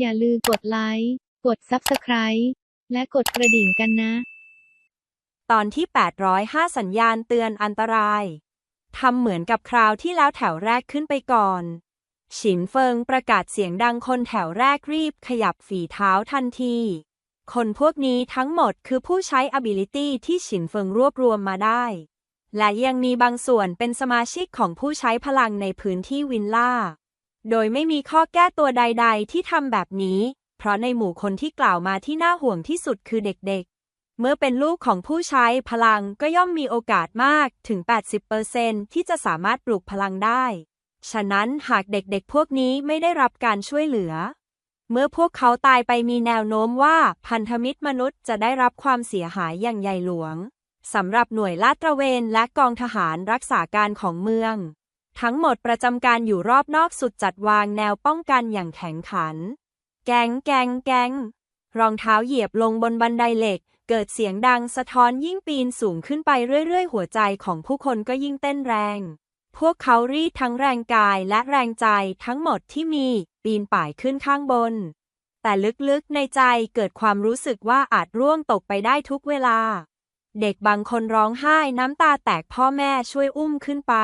อย่าลืมกดไลค์ กด Subscribe และกดกระดิ่งกันนะ ตอนที่ 805 สัญญาณเตือนอันตราย ทำเหมือนกับคราวที่แล้วแถวแรกขึ้นไปก่อน ฉินเฟิงประกาศเสียงดังคนแถวแรกรีบขยับฝีเท้าทันที คนพวกนี้ทั้งหมดคือผู้ใช้ ability ที่ฉินเฟิงรวบรวมมาได้ และยังมีบางส่วนเป็นสมาชิกของผู้ใช้พลังในพื้นที่วินล่า โดยไม่มีข้อแก้ตัวใด ๆ ที่ทำแบบนี้ เพราะในหมู่คนที่กล่าวมาที่น่าห่วงที่สุดคือเด็กๆ เมื่อเป็นลูกของผู้ใช้พลังก็ย่อมมีโอกาสมากถึง 80%ที่จะสามารถปลูกพลังได้ ฉะนั้นหากเด็กๆ พวกนี้ไม่ได้รับการช่วยเหลือ เมื่อพวกเขาตายไปมีแนวโน้มว่าพันธมิตรมนุษย์จะได้รับความเสียหายอย่างใหญ่หลวงสำหรับหน่วยลาดตระเวนและกองทหารรักษาการของเมือง ทั้งหมดประจำการอยู่รอบนอกสุดจัดวางแนวป้องกันอย่างแข็งขัน แกงแกงแกงรองเท้าเหยียบลงบนบันไดเหล็ก เกิดเสียงดังสะท้อนยิ่งปีนสูงขึ้นไปเรื่อยๆ หัวใจของผู้คนก็ยิ่งเต้นแรง พวกเขารีดทั้งแรงกายและแรงใจทั้งหมดที่มีปีนป่ายขึ้นข้างบน แต่ลึกๆในใจเกิดความรู้สึกว่าอาจร่วงตกไปได้ทุกเวลา เด็กบางคนร้องไห้น้ำตาแตกพ่อแม่ช่วยอุ้มขึ้นไป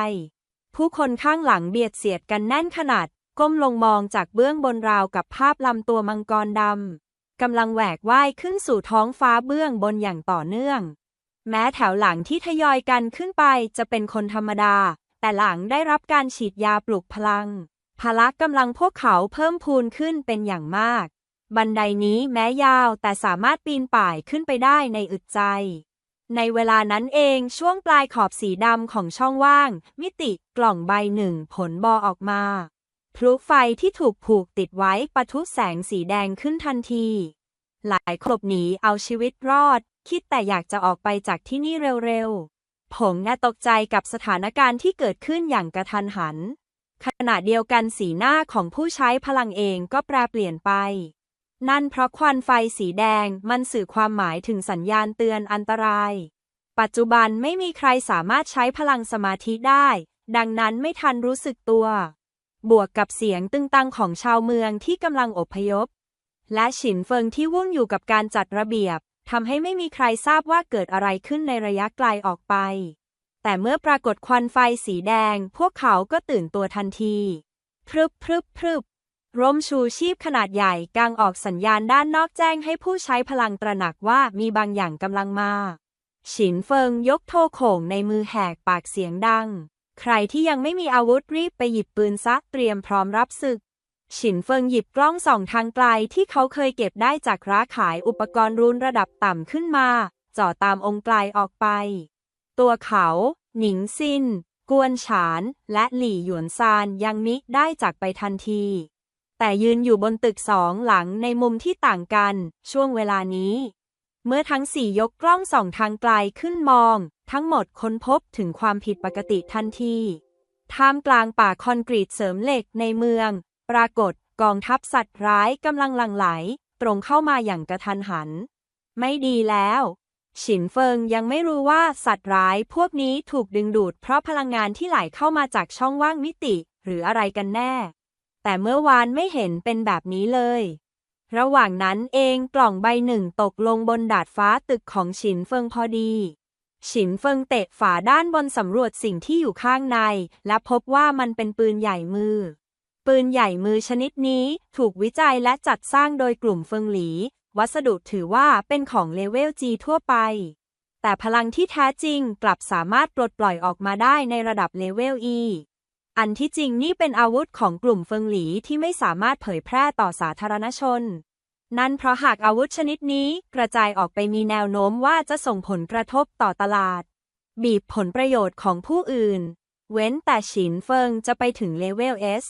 ผู้คนข้างหลังเบียดเสียดกันแน่นขนาด ก้มลงมองจากเบื้องบนราวกับภาพลำตัวมังกรดำกำลังแหวกว่ายขึ้นสู่ท้องฟ้าเบื้องบนอย่างต่อเนื่อง แม้แถวหลังที่ทยอยกันขึ้นไปจะเป็นคนธรรมดา แต่หลังได้รับการฉีดยาปลุกพลัง พละกำลังพวกเขาเพิ่มพูนขึ้นเป็นอย่างมาก บันไดนี้แม้ยาวแต่สามารถปีนป่ายขึ้นไปได้ในอึดใจ ในเวลานั้นเองช่วงปลายขอบสีดำของช่องว่าง มิติกล่องใบหนึ่งผลบอออกมาพลุไฟที่ถูกผูกติดไว้ปะทุแสงสีแดงขึ้นทันที หลายคลบหนีเอาชีวิตรอด คิดแต่อยากจะออกไปจากที่นี่เร็วๆ ผมน่าตกใจกับสถานการณ์ที่เกิดขึ้นอย่างกระทันหัน ขณะเดียวกันสีหน้าของผู้ใช้พลังเองก็แปรเปลี่ยนไป นั่นเพราะควันไฟสีแดงมันสื่อความหมายถึงสัญญาณเตือนอันตราย ปัจจุบันไม่มีใครสามารถใช้พลังสมาธิได้ ดังนั้นไม่ทันรู้สึกตัว บวกกับเสียงตึงตังของชาวเมืองที่กำลังอพยพ และฉินเฟิงที่วุ่นอยู่กับการจัดระเบียบทำให้ไม่มีใครทราบว่าเกิดอะไรขึ้นในระยะไกลออกไป แต่เมื่อปรากฏควันไฟสีแดง พวกเขาก็ตื่นตัวทันที พรึบพรึบพรึบ ร่มชูชีพขนาดใหญ่กางออกสัญญาณด้านนอกแจ้งให้ผู้ใช้พลังตระหนักว่ามีบางอย่างกำลังมา ฉินเฟิงยกโทโข่งในมือแหกปากเสียงดัง ใครที่ยังไม่มีอาวุธรีบไปหยิบปืนซักเตรียมพร้อมรับศึก ฉินเฟิงหยิบกล้องส่องทางไกลที่เขาเคยเก็บได้จากร้านขายอุปกรณ์รุนระดับต่ำขึ้นมา จ่อตามองค์ไกลออกไป ตัวเขา หนิงซิน กวนฉาน และหลี่หยวนซานยังมิได้จากไปทันที แต่ยืนอยู่บนตึกสองหลังในมุมที่ต่างกัน ช่วงเวลานี้ เมื่อทั้งสี่ยกกล้องส่องทางไกลขึ้นมอง ทั้งหมดค้นพบถึงความผิดปกติทันที ท่ามกลางป่าคอนกรีตเสริมเหล็กในเมือง ปรากฏกองทัพสัตว์ร้ายกำลังหลั่งไหล ตรงเข้ามาอย่างกระทันหัน ไม่ดีแล้วฉินเฟิงยังไม่รู้ว่าสัตว์ร้ายพวกนี้ถูกดึงดูดเพราะพลังงานที่ไหลเข้ามาจากช่องว่างมิติ หรืออะไรกันแน่ แต่เมื่อวานไม่เห็นเป็นแบบนี้เลย ระหว่างนั้นเองกล่องใบหนึ่งตกลงบนดาดฟ้าตึกของฉินเฟิงพอดี ฉินเฟิงเตะฝาด้านบนสำรวจสิ่งที่อยู่ข้างใน และพบว่ามันเป็นปืนใหญ่มือ ปืนใหญ่มือชนิดนี้ถูกวิจัยและจัดสร้างโดยกลุ่มเฟิงหลี วัสดุถือว่าเป็นของเลเวล G ทั่วไป แต่พลังที่แท้จริงกลับสามารถปลดปล่อยออกมาได้ในระดับเลเวล E อันที่จริงนี่เป็นอาวุธของกลุ่มเฟิงหลีที่ไม่สามารถเผยแพร่ต่อสาธารณชน นั่นเพราะหากอาวุธชนิดนี้กระจายออกไปมีแนวโน้มว่าจะส่งผลกระทบต่อตลาด บีบผลประโยชน์ของผู้อื่น เว้นแต่ฉินเฟิงจะไปถึงเลเวล S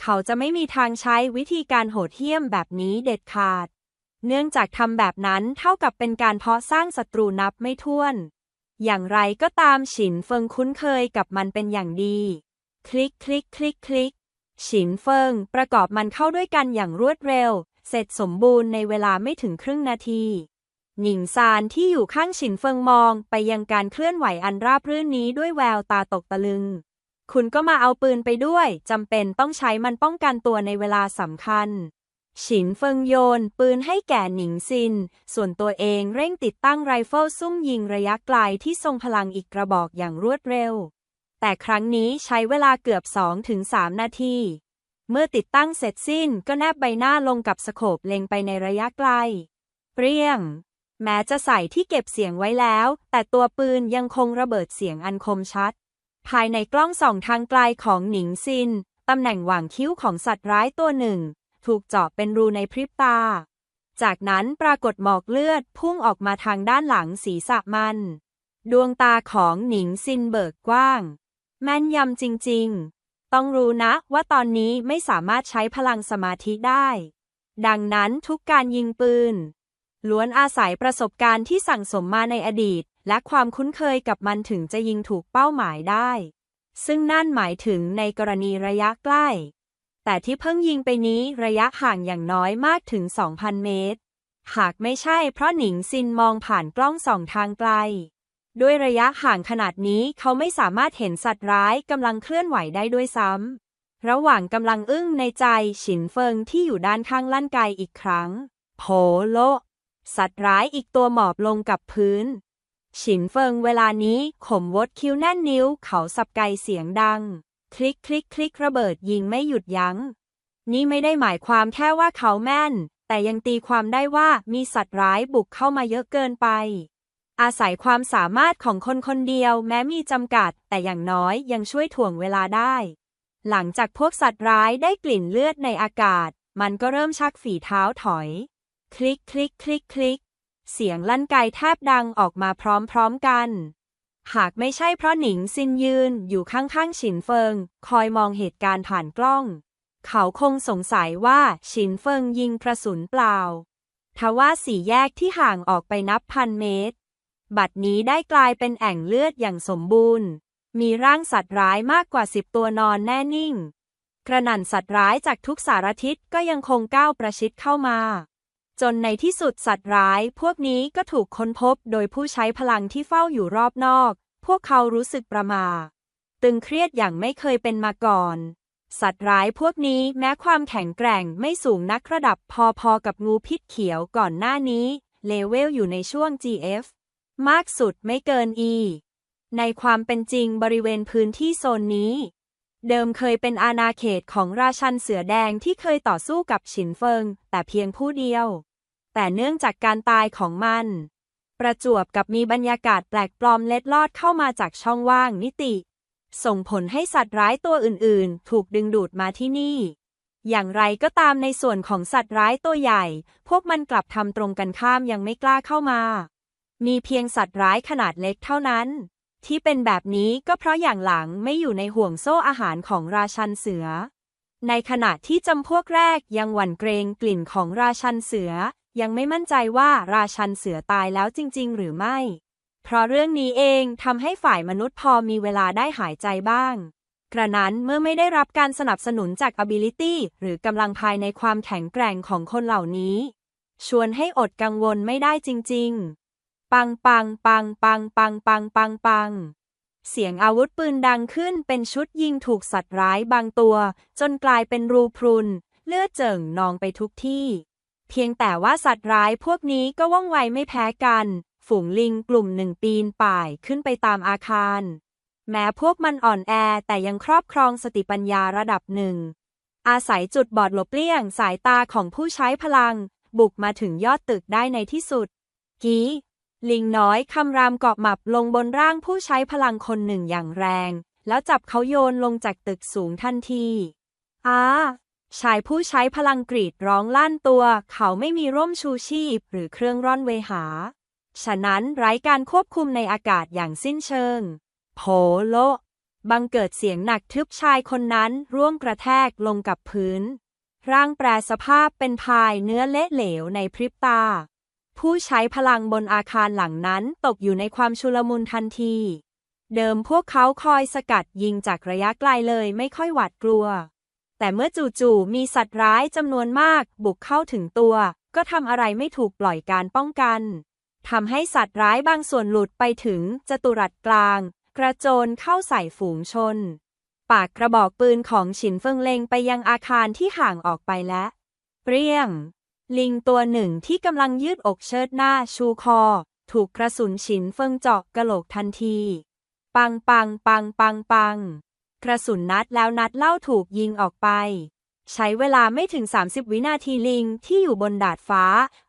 เขาจะไม่มีทางใช้วิธีการโหดเหี้ยมแบบนี้เด็ดขาด เนื่องจากทำแบบนั้นเท่ากับเป็นการเพาะสร้างศัตรูนับไม่ถ้วน อย่างไรก็ตามฉินเฟิงคุ้นเคยกับมันเป็นอย่างดี คลิกคลิกคลิกคลิกฉินเฟิง ประกอบมันเข้าด้วยกันอย่างรวดเร็ว เสร็จสมบูรณ์ในเวลาไม่ถึงครึ่งนาทีหนิงซานที่อยู่ข้างฉินเฟิงมองไปยังการเคลื่อนไหวอันราบรื่นนี้ด้วยแววตาตกตะลึง คุณก็มาเอาปืนไปด้วยจำเป็นต้องใช้มันป้องกันตัวในเวลาสำคัญ ฉินเฟิงโยน ปืนให้แก่หนิงซิน ส่วนตัวเองเร่งติดตั้งไรเฟิลซุ่มยิงระยะไกลที่ทรงพลังอีกกระบอกอย่างรวดเร็ว แต่ครั้งนี้ใช้เวลาเกือบ 2-3 นาที เมื่อติดตั้งเสร็จสิ้นก็แนบใบหน้าลงกับสโคปเล็งไปในระยะไกล เปรี้ยง แม้จะใส่ที่เก็บเสียงไว้แล้ว แต่ตัวปืนยังคงระเบิดเสียงอันคมชัด ภายในกล้องส่องทางไกลของหนิงซิน ตำแหน่งหว่างคิ้วของสัตว์ร้ายตัวหนึ่ง ถูกเจาะเป็นรูในพริบตา จากนั้นปรากฏหมอกเลือดพุ่งออกมาทางด้านหลังศีรษะมัน ดวงตาของหนิงซินเบิกกว้าง แม่นยำจริง ๆ ต้องรู้นะว่าตอนนี้ไม่สามารถใช้พลังสมาธิได้ ดังนั้นทุกการยิงปืน ล้วนอาศัยประสบการณ์ที่สั่งสมมาในอดีต และความคุ้นเคยกับมันถึงจะยิงถูกเป้าหมายได้ ซึ่งนั่นหมายถึงในกรณีระยะใกล้ แต่ที่เพิ่งยิงไปนี้ระยะห่างอย่างน้อยมากถึง 2,000 เมตร หากไม่ใช่เพราะหนิงซินมองผ่านกล้องส่องทางไกล ด้วยระยะห่างขนาดนี้เขาไม่สามารถเห็นสัตว์ร้ายกำลังเคลื่อนไหวได้ด้วยซ้ำ ระหว่างกำลังอึ้งในใจฉินเฟิงที่อยู่ด้านข้างลั่นไกอีกครั้ง โผโล สัตว์ร้ายอีกตัวหมอบลงกับพื้น ฉินเฟิงเวลานี้ข่มวดคิ้วแน่นนิ้วเขาสับไกเสียงดัง คลิกคลิกคลิกระเบิดยิงไม่หยุดยัง้ง นี่ไม่ได้หมายความแค่ว่าเขาแม่น แต่ยังตีความได้ว่ามีสัตว์ร้ายบุกเข้ามาเยอะเกินไป อาศัยความสามารถของคนคนเดียวแม้มีจำกัด แต่อย่างน้อยยังช่วยถ่วงเวลาได้ หลังจากพวกสัตว์ร้ายได้กลิ่นเลือดในอากาศ มันก็เริ่มชักฝีเท้าถอย คลิกคลิกคลิกคลิก เสียงลั่นไกแทบดังออกมาพร้อมๆกัน หากไม่ใช่เพราะหนิงซินยืนอยู่ข้างๆฉินเฟิง คอยมองเหตุการณ์ผ่านกล้อง เขาคงสงสัยว่าฉินเฟิงยิงกระสุนเปล่าทว่าสี่แยกที่ห่างออกไปนับพันเมตร บัดนี้ได้กลายเป็นแอ่งเลือดอย่างสมบูรณ์ มีร่างสัตว์ร้ายมากกว่าสิบตัวนอนแน่นิ่ง กระหน่ำสัตว์ร้ายจากทุกสารทิศก็ยังคงก้าวประชิดเข้ามา จนในที่สุดสัตว์ร้าย พวกนี้ก็ถูกค้นพบโดยผู้ใช้พลังที่เฝ้าอยู่รอบนอก พวกเขารู้สึกประหมา ตึงเครียดอย่างไม่เคยเป็นมาก่อนสัตว์ร้ายพวกนี้แม้ความแข็งแกร่งไม่สูงนักระดับพอๆกับงูพิษเขียวก่อนหน้านี้ เลเวลอยู่ในช่วง GF มากสุดไม่เกิน E ในความเป็นจริงบริเวณพื้นที่โซนนี้ เดิมเคยเป็นอาณาเขตของราชันเสือแดงที่เคยต่อสู้กับฉินเฟิง แต่เพียงผู้เดียว แต่เนื่องจากการตายของมัน ประจวบกับมีบรรยากาศแปลกปลอมเล็ดลอดเข้ามาจากช่องว่างนิติ ส่งผลให้สัตว์ร้ายตัวอื่นๆ ถูกดึงดูดมาที่นี่ อย่างไรก็ตามในส่วนของสัตว์ร้ายตัวใหญ่ พวกมันกลับทำตรงกันข้ามยังไม่กล้าเข้ามา มีเพียงสัตว์ร้ายขนาดเล็กเท่านั้น ที่เป็นแบบนี้ก็เพราะอย่างหลังไม่อยู่ในห่วงโซ่อาหารของราชันเสือ ในขณะที่จำพวกแรกยังหวั่นเกรงกลิ่นของราชันเสือ ยังไม่มั่นใจว่าราชันเสือตายแล้วจริง ๆ หรือไม่ เพราะเรื่องนี้เองทำให้ฝ่ายมนุษย์พอมีเวลาได้หายใจบ้าง กระนั้นเมื่อไม่ได้รับการสนับสนุนจาก ability หรือกำลังภายในความแข็งแกร่งของคนเหล่านี้ ชวนให้อดกังวลไม่ได้จริง ๆ ปังปังปังปังปังปังปังปัง เสียงอาวุธปืนดังขึ้นเป็นชุดยิงถูกสัตว์ร้ายบางตัว จนกลายเป็นรูพรุน เลือดเจิ่งนองไปทุกที่ เพียงแต่ว่าสัตว์ร้ายพวกนี้ก็ว่องไวไม่แพ้กัน ฝูงลิงกลุ่มหนึ่งปีนป่ายขึ้นไปตามอาคาร แม้พวกมันอ่อนแอแต่ยังครอบครองสติปัญญาระดับหนึ่ง อาศัยจุดบอดหลบเลี่ยงสายตาของผู้ใช้พลัง บุกมาถึงยอดตึกได้ในที่สุด กี ลิงน้อยคำรามเกาะหมับลงบนร่างผู้ใช้พลังคนหนึ่งอย่างแรง แล้วจับเขาโยนลงจากตึกสูงทันทีอาชายผู้ใช้พลังกรีดร้องลั่นตัว เขาไม่มีร่มชูชีพหรือเครื่องร่อนเวหา ฉะนั้นไร้การควบคุมในอากาศอย่างสิ้นเชิง โผโลบังเกิดเสียงหนักทึบชายคนนั้นร่วงกระแทกลงกับพื้น ร่างแปรสภาพเป็นพายเนื้อเละเหลวในพริบตา ผู้ใช้พลังบนอาคารหลังนั้นตกอยู่ในความชุลมุนทันที เดิมพวกเขาคอยสกัดยิงจากระยะไกลเลยไม่ค่อยหวาดกลัว แต่เมื่อจู่ๆมีสัตว์ร้ายจำนวนมากบุกเข้าถึงตัว ก็ทำอะไรไม่ถูกปล่อยการป้องกันทำให้สัตว์ร้ายบางส่วนหลุดไปถึงจตุรัสกลาง กระโจนเข้าใส่ฝูงชน ปากกระบอกปืนของฉินเฟิงเลงไปยังอาคารที่ห่างออกไปและเปรี้ยง ลิงตัวหนึ่งที่กำลังยืดอกเชิดหน้าชูคอ ถูกกระสุนฉินเฟิงเจาะกะโหลกทันที ปังปังปังปังปัง กระสุนนัดแล้วนัดเล่าถูกยิงออกไป ใช้เวลาไม่ถึง 30 วินาทีลิงที่อยู่บนดาดฟ้า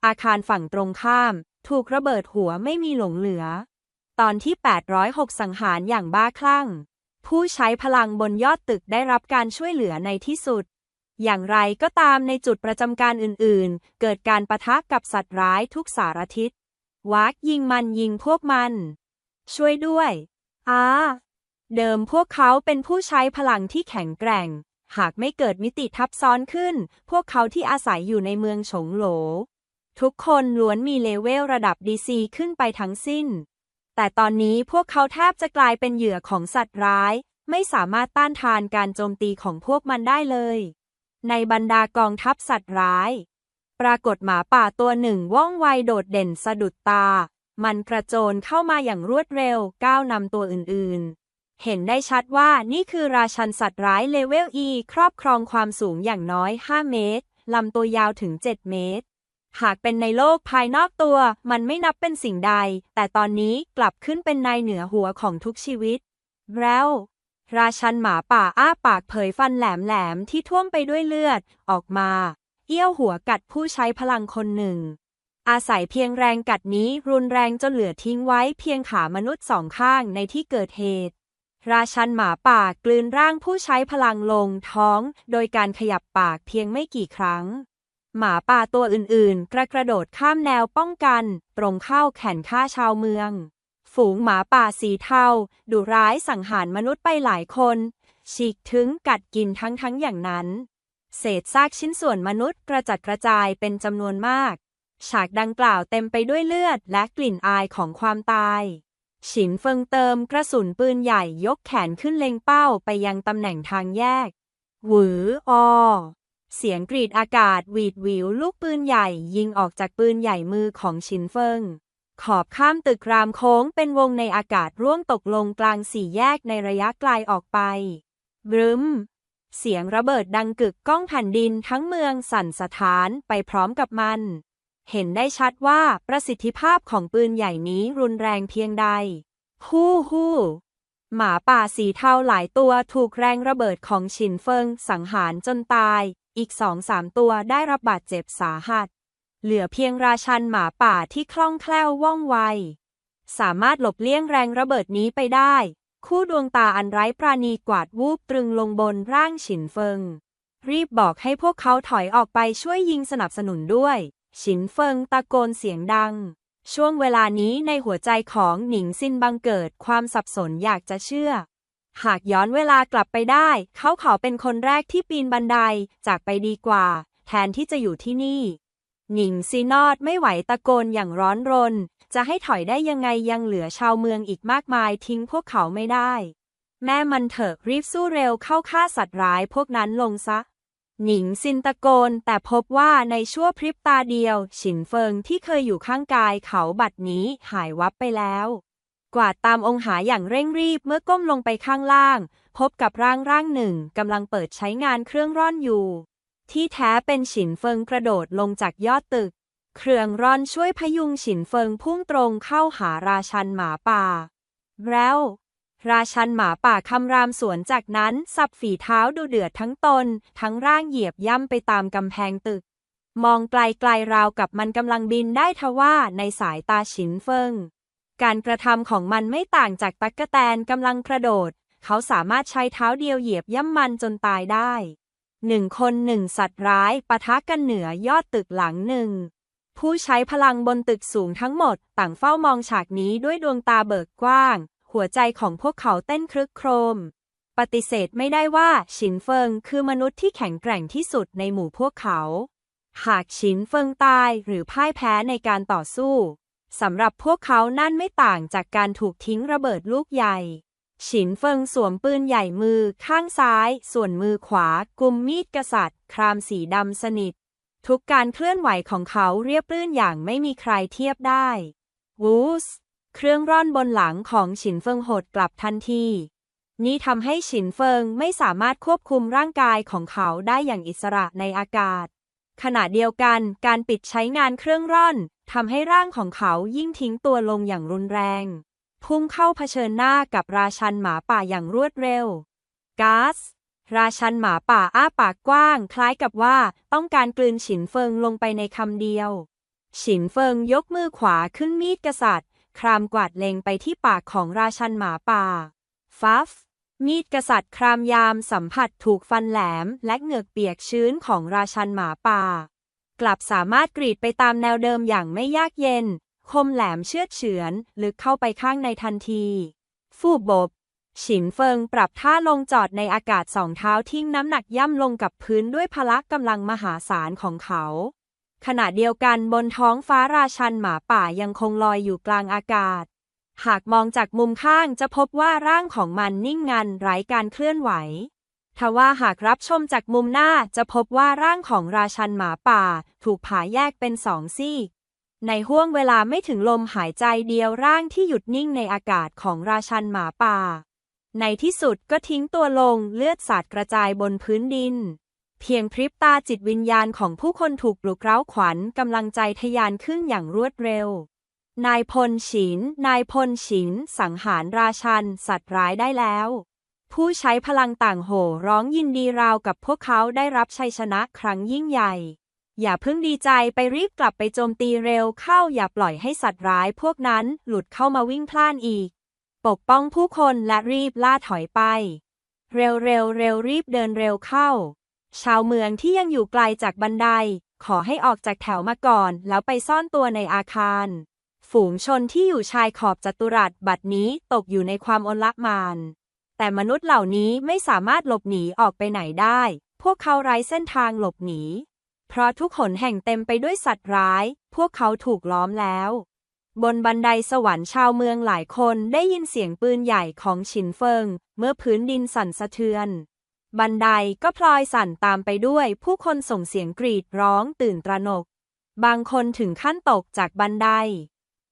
อาคารฝั่งตรงข้าม ถูกระเบิดหัวไม่มีหลงเหลือ ตอนที่ 806 สังหารอย่างบ้าคลั่ง ผู้ใช้พลังบนยอดตึกได้รับการช่วยเหลือในที่สุด อย่างไรก็ตามในจุดประจำการอื่นๆ เกิดการประทะกับสัตว์ร้ายทุกสารทิศวักยิงมันยิงพวกมัน ช่วยด้วยอาเดิมพวกเขาเป็นผู้ใช้พลังที่แข็งแกร่ง หากไม่เกิดมิติทับซ้อนขึ้น พวกเขาที่อาศัยอยู่ในเมืองฉงโหล ทุกคนล้วนมีเลเวลระดับดีซีขึ้นไปทั้งสิ้น แต่ตอนนี้พวกเขาแทบจะกลายเป็นเหยื่อของสัตว์ร้าย ไม่สามารถต้านทานการโจมตีของพวกมันได้เลย ในบรรดากองทัพสัตว์ร้าย ปรากฏหมาป่าตัวหนึ่งว่องไวโดดเด่นสะดุดตา มันกระโจนเข้ามาอย่างรวดเร็วก้าวนำตัวอื่นๆ เห็นได้ชัดว่านี่คือราชันสัตว์ร้ายเลเวล E ครอบครองความสูงอย่างน้อย 5 เมตรลำตัวยาวถึง 7 เมตร หากเป็นในโลกภายนอกตัว มันไม่นับเป็นสิ่งใด แต่ตอนนี้กลับขึ้นเป็นนายเหนือหัวของทุกชีวิต แล้ว ราชันหมาป่าอ้าปากเผยฟันแหลมๆที่ท่วมไปด้วยเลือดออกมา เอี้ยวหัวกัดผู้ใช้พลังคนหนึ่ง อาศัยเพียงแรงกัดนี้รุนแรงจนเหลือทิ้งไว้เพียงขามนุษย์สองข้างในที่เกิดเหตุ ราชันหมาป่ากลืนร่างผู้ใช้พลังลงท้อง โดยการขยับปากเพียงไม่กี่ครั้ง หมาป่าตัวอื่นๆ กระกระโดดข้ามแนวป้องกัน ตรงเข้าแขนฆ่าชาวเมือง ฝูงหมาป่าสีเทาดุร้ายสังหารมนุษย์ไปหลายคน ฉีกถึงกัดกินทั้งๆอย่างนั้น เศษซากชิ้นส่วนมนุษย์กระจัดกระจายเป็นจำนวนมาก ฉากดังกล่าวเต็มไปด้วยเลือดและกลิ่นอายของความตาย ฉินเฟิงเติมกระสุนปืนใหญ่ยกแขนขึ้นเล็งเป้าไปยังตำแหน่งทางแยก หวืออเสียงกรีดอากาศหวีดหวิวลูกปืนใหญ่ยิงออกจากปืนใหญ่มือของฉินเฟิง ขอบข้ามตึกรามโค้งเป็นวงในอากาศร่วงตกลงกลางสี่แยกในระยะไกลออกไปบรึม เสียงระเบิดดังกึกก้องแผ่นดินทั้งเมืองสั่นสะท้านไปพร้อมกับมัน เห็นได้ชัดว่าประสิทธิภาพของปืนใหญ่นี้รุนแรงเพียงใด ฮู้ฮู้หมาป่าสีเทาหลายตัวถูกแรงระเบิดของฉินเฟิงสังหารจนตาย อีกสองสามตัวได้รับบาดเจ็บสาหัส เหลือเพียงราชันหมาป่าที่คล่องแคล่วว่องไว สามารถหลบเลี่ยงแรงระเบิดนี้ไปได้ คู่ดวงตาอันไร้ปราณีกวาดวูบตรึงลงบนร่างฉินเฟิง รีบบอกให้พวกเขาถอยออกไปช่วยยิงสนับสนุนด้วย ฉินเฟิงตะโกนเสียงดัง ช่วงเวลานี้ในหัวใจของหนิงซินบังเกิดความสับสนอยากจะเชื่อ หากย้อนเวลากลับไปได้ เขาขอเป็นคนแรกที่ปีนบันไดจากไปดีกว่า แทนที่จะอยู่ที่นี่ หนิงซีนอดไม่ไหวตะโกนอย่างร้อนรน จะให้ถอยได้ยังไงยังเหลือชาวเมืองอีกมากมายทิ้งพวกเขาไม่ได้ แม่มันเถอะรีบสู้เร็วเข้าฆ่าสัตว์ร้ายพวกนั้นลงซะ หนิงซินตะโกนแต่พบว่าในชั่วพริบตาเดียว ฉินเฟิงที่เคยอยู่ข้างกายเขาบัดนี้หายวับไปแล้ว กวาดตามองหาอย่างเร่งรีบเมื่อก้มลงไปข้างล่าง พบกับร่างร่างหนึ่งกำลังเปิดใช้งานเครื่องร่อนอยู่ ที่แท้เป็นฉินเฟิงกระโดดลงจากยอดตึก เครื่องร่อนช่วยพยุงฉินเฟิงพุ่งตรงเข้าหาราชันหมาป่า แล้ว ราชันหมาป่าคำรามสวนจากนั้น สับฝีเท้าดูเดือดทั้งตน ทั้งร่างเหยียบย่ำไปตามกำแพงตึก มองไกลๆราวกับมันกำลังบินได้ทว่าในสายตาฉินเฟิง การกระทำของมันไม่ต่างจากตั๊กแตนกำลังกระโดด เขาสามารถใช้เท้าเดียวเหยียบย่ำมันจนตายได้ หนึ่งคนหนึ่งสัตว์ร้ายปะทะกันเหนือยอดตึกหลังหนึ่ง ผู้ใช้พลังบนตึกสูงทั้งหมด ต่างเฝ้ามองฉากนี้ด้วยดวงตาเบิกกว้าง หัวใจของพวกเขาเต้นครึกโครม ปฏิเสธไม่ได้ว่าฉินเฟิงคือมนุษย์ที่แข็งแกร่งที่สุดในหมู่พวกเขา หากฉินเฟิงตายหรือพ่ายแพ้ในการต่อสู้สำหรับพวกเขานั่นไม่ต่างจากการถูกทิ้งระเบิดลูกใหญ่ ฉินเฟิงสวมปืนใหญ่มือข้างซ้าย ส่วนมือขวา กุมมีดกษัตริย์ ครามสีดำสนิท ทุกการเคลื่อนไหวของเขาเรียบรื่นอย่างไม่มีใครเทียบได้ วูส เครื่องร่อนบนหลังของฉินเฟิงหดกลับทันทีนี่ทำให้ฉินเฟิงไม่สามารถควบคุมร่างกายของเขาได้อย่างอิสระในอากาศ ขณะเดียวกันการปิดใช้งานเครื่องร่อนทำให้ร่างของเขายิ่งทิ้งตัวลงอย่างรุนแรง พุ่งเข้าเผชิญหน้ากับราชันหมาป่าอย่างรวดเร็ว ก๊าซราชันหมาป่าอ้าปากกว้าง คล้ายกับว่าต้องการกลืนฉินเฟิงลงไปในคำเดียว ฉินเฟิงยกมือขวาขึ้นมีดกษัตริย์ ครามกวาดเล็งไปที่ปากของราชันหมาป่า ฟัฟ มีดกษัตริย์ครามยามสัมผัสถูกฟันแหลมและเหงือกเปียกชื้นของราชันหมาป่า กลับสามารถกรีดไปตามแนวเดิมอย่างไม่ยากเย็น คมแหลมเชือดเฉือนลึกเข้าไปข้างในทันที ฟูบบ ฉินเฟิงปรับท่าลงจอดในอากาศสองเท้าทิ้งน้ำหนักย่ำลงกับพื้นด้วยพละกำลังมหาศาลของเขา ขณะเดียวกันบนท้องฟ้าราชันหมาป่ายังคงลอยอยู่กลางอากาศ หากมองจากมุมข้างจะพบว่าร่างของมันนิ่งงันไร้การเคลื่อนไหวทว่าหากรับชมจากมุมหน้าจะพบว่าร่างของราชันหมาป่า ถูกผ่าแยกเป็นสองซีก ในห้วงเวลาไม่ถึงลมหายใจเดียวร่างที่หยุดนิ่งในอากาศของราชันหมาป่า ในที่สุดก็ทิ้งตัวลงเลือดสาดกระจายบนพื้นดิน เพียงพริบตาจิตวิญญาณของผู้คนถูกปลุกเร้าขวัญกำลังใจทะยานขึ้นอย่างรวดเร็ว นายพลฉิน นายพลฉิน สังหารราชัน สัตว์ร้ายได้แล้ว ผู้ใช้พลังต่างโห่ร้องยินดีราวกับพวกเขาได้รับชัยชนะครั้งยิ่งใหญ่ อย่าเพิ่งดีใจไปรีบกลับไปโจมตีเร็วเข้าอย่าปล่อยให้สัตว์ร้ายพวกนั้นหลุดเข้ามาวิ่งพล่านอีก ปกป้องผู้คนและรีบล่าถอยไป เร็วเร็วเร็วรีบเดินเร็วเข้า ชาวเมืองที่ยังอยู่ไกลจากบันได ขอให้ออกจากแถวมาก่อน แล้วไปซ่อนตัวในอาคาร ฝูงชนที่อยู่ชายขอบจัตุรัสบัดนี้ตกอยู่ในความอนละมาน แต่มนุษย์เหล่านี้ไม่สามารถหลบหนีออกไปไหนได้ พวกเขาไร้เส้นทางหลบหนี เพราะทุกหนแห่งเต็มไปด้วยสัตว์ร้าย พวกเขาถูกล้อมแล้ว บนบันไดสวรรค์ชาวเมืองหลายคนได้ยินเสียงปืนใหญ่ของฉินเฟิง เมื่อพื้นดินสั่นสะเทือน บันไดก็พลอยสั่นตามไปด้วย ผู้คนส่งเสียงกรีดร้องตื่นตระหนก บางคนถึงขั้นตกจากบันได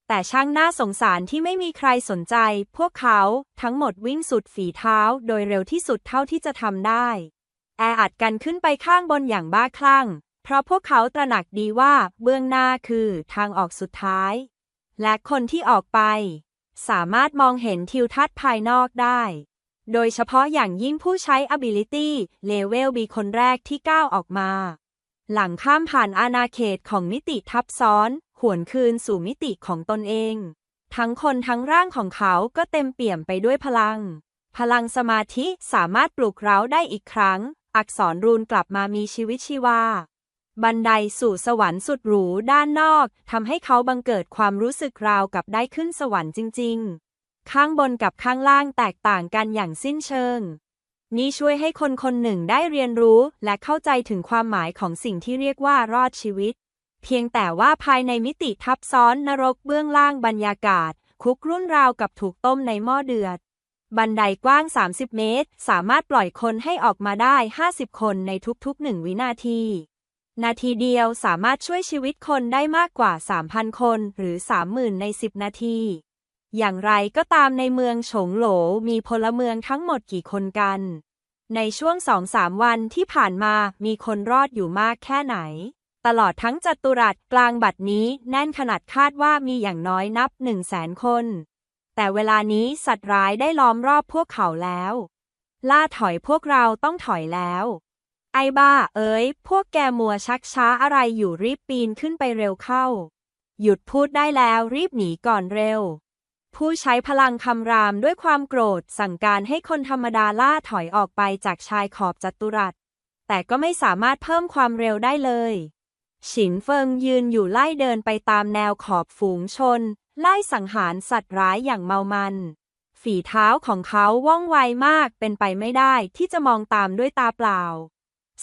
แต่ช่างน่าสงสารที่ไม่มีใครสนใจ พวกเขาทั้งหมดวิ่งสุดฝีเท้าโดยเร็วที่สุดเท่าที่จะทำได้ แออัดกันขึ้นไปข้างบนอย่างบ้าคลั่ง เพราะพวกเขาตระหนักดีว่าเบื้องหน้าคือทางออกสุดท้าย และคนที่ออกไป สามารถมองเห็นทิวทัศน์ภายนอกได้ โดยเฉพาะอย่างยิ่งผู้ใช้ ability level B คนแรกที่ก้าวออกมา หลังข้ามผ่านอาณาเขตของมิติทับซ้อน หวนคืนสู่มิติของตนเอง ทั้งคนทั้งร่างของเขาก็เต็มเปี่ยมไปด้วยพลัง พลังสมาธิสามารถปลุกเร้าได้อีกครั้ง อักษรรูนกลับมามีชีวิตชีวา บันไดสู่สวรรค์สุดหรูด้านนอกทำให้เขาบังเกิดความรู้สึกราวกับได้ขึ้นสวรรค์จริง ๆ ข้างบนกับข้างล่างแตกต่างกันอย่างสิ้นเชิง นี่ช่วยให้คนคนหนึ่งได้เรียนรู้และเข้าใจถึงความหมายของสิ่งที่เรียกว่ารอดชีวิต เพียงแต่ว่าภายในมิติทับซ้อนนรกเบื้องล่างบรรยากาศ คุกรุ่นราวกับถูกต้มในหม้อเดือดบันไดกว้าง 30 เมตร สามารถปล่อยคนให้ออกมาได้ 50 คนในทุกๆหนึ่งวินาที นาทีเดียวสามารถช่วยชีวิตคนได้มากกว่า 3,000 คนหรือ 30,000 ใน 10 นาที อย่างไรก็ตามในเมืองฉงโหลมีพลเมืองทั้งหมดกี่คนกัน ในช่วงสองสามวันที่ผ่านมามีคนรอดอยู่มากแค่ไหน ตลอดทั้งจัตุรัสกลางบัดนี้แน่นขนาดคาดว่ามีอย่างน้อยนับหนึ่งแสนคน แต่เวลานี้สัตว์ร้ายได้ล้อมรอบพวกเขาแล้ว ล่าถอยพวกเราต้องถอยแล้ว ไอ้บ้า เอ้ย พวกแกมัวชักช้าอะไรอยู่รีบปีนขึ้นไปเร็วเข้า หยุดพูดได้แล้วรีบหนีก่อนเร็ว ผู้ใช้พลังคำรามด้วยความโกรธ สั่งการให้คนธรรมดาล่าถอยออกไปจากชายขอบจัตุรัส แต่ก็ไม่สามารถเพิ่มความเร็วได้เลย ฉินเฟิงยืนอยู่ไล่เดินไปตามแนวขอบฝูงชน ไล่สังหารสัตว์ร้ายอย่างเมามัน ฝีเท้าของเขาว่องไวมากเป็นไปไม่ได้ที่จะมองตามด้วยตาเปล่า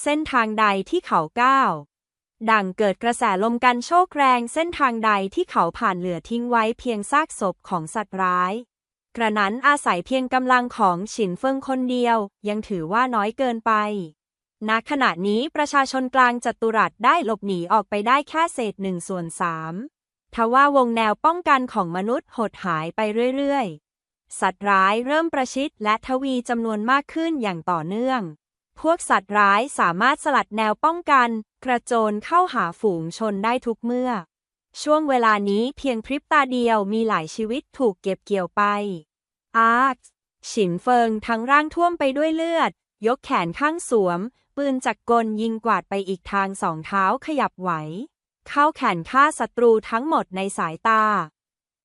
เส้นทางใดที่เขาก้าว ดังเกิดกระแสลมกันโชกแรงเส้นทางใดที่เขาผ่านเหลือทิ้งไว้เพียงซากศพของสัตว์ร้าย กระนั้นอาศัยเพียงกำลังของฉินเฟิงคนเดียว ยังถือว่าน้อยเกินไปณขณะนี้ประชาชนกลางจัตุรัสได้หลบหนีออกไปได้แค่เศษหนึ่งส่วนสามทว่าวงแนวป้องกันของมนุษย์หดหายไปเรื่อย ๆ สัตว์ร้ายเริ่มประชิดและทวีจำนวนมากขึ้นอย่างต่อเนื่อง พวกสัตว์ร้ายสามารถสลัดแนวป้องกัน กระโจนเข้าหาฝูงชนได้ทุกเมื่อ ช่วงเวลานี้เพียงพริบตาเดียวมีหลายชีวิตถูกเก็บเกี่ยวไป อาร์คฉินเฟิงทั้งร่างท่วมไปด้วยเลือด ยกแขนข้างสวม ปืนจักรกลยิงกวาดไปอีกทางสองเท้าขยับไหว เข้าแขนฆ่าศัตรูทั้งหมดในสายตา